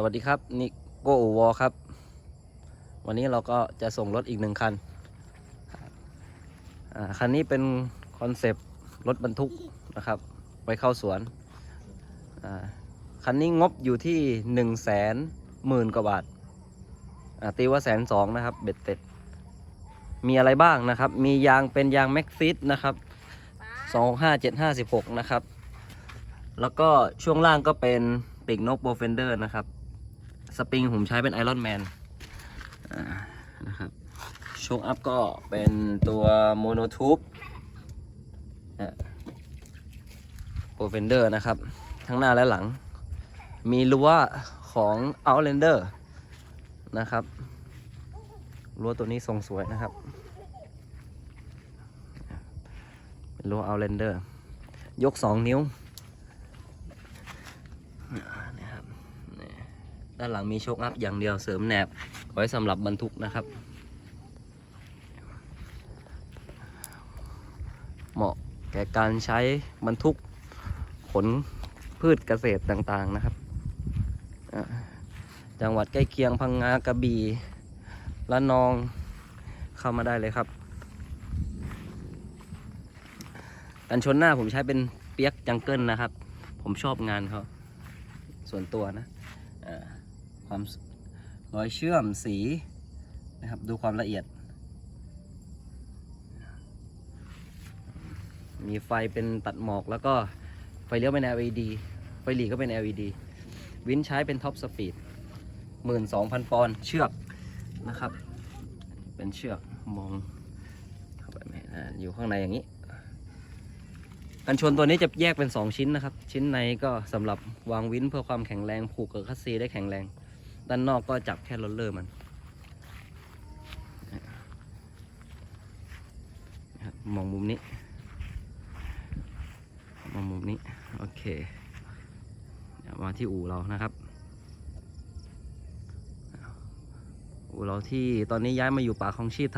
สวัสดีครับนิโกอูวอครับ วันนี้เราก็จะส่งรถอีกหนึ่งคันคันนี้เป็นคอนเซปต์รถบรรทุกนะครับไปเข้าสวนคันนี้งบอยู่ที่หนึ่งแสนหมื่นกว่าบาทตีว่าแสนสองนะครับเบ็ดเต็ด มีอะไรบ้างนะครับ มียางเป็นยางแม็กซิสนะครับสองห้าเจ็ดห้าสิบหกนะครับ แล้วก็ช่วงล่างก็เป็นปีกนกโบเฟนเดอร์นะครับ สปริงผมใช้เป็นไอรอนแมนนะครับช่วงอัพก็เป็นตัวโมโนทูบโบเฟนเดอร์นะครับ ทั้งหน้าและหลัง มีรั้วของ Outlander นะครับรั้วตัวนี้ทรงสวยนะครับ เป็นรั้ว Outlander ยก 2 นิ้ว นะครับนี่ ด้านหลังมีโชคอัพอย่างเดียวเสริมแหนบ ไว้สำหรับบรรทุกนะครับ เหมาะแก่การใช้บรรทุกขนพืชเกษตรต่างๆนะครับ จังหวัดใกล้เคียงพังงากระบี่ละนองเข้ามาได้เลยครับกันชนหน้าผมใช้เป็นเปียกจังเกิลนะครับ ผมชอบงานเขาส่วนตัวนะ อ่า ความรอยเชื่อมสีนะครับดูความละเอียด มีไฟเป็นตัดหมอกแล้วก็ไฟเลี้ยวเป็น LED ไฟหลีก็เป็น LED วินใช้เป็นท็อปสปีด12,000 ปอนด์เชือกนะครับ เป็นเชือกมองเข้าไปไม่เห็นอ่าอยู่ข้างในอย่างนี้กันชนตัวนี้จะแยกเป็น 2 ชิ้นนะครับ ชิ้นในก็สำหรับวางวินเพื่อความแข็งแรงผูกกับคัสซีได้แข็งแรง ด้านนอกก็จับแค่โรลเลอร์มันมองมุมนี้ มองมุมนี้ โอเคมาที่อู่เรานะครับ อู่เราที่ตอนนี้ย้ายมาอยู่ป่าคลองชีพทา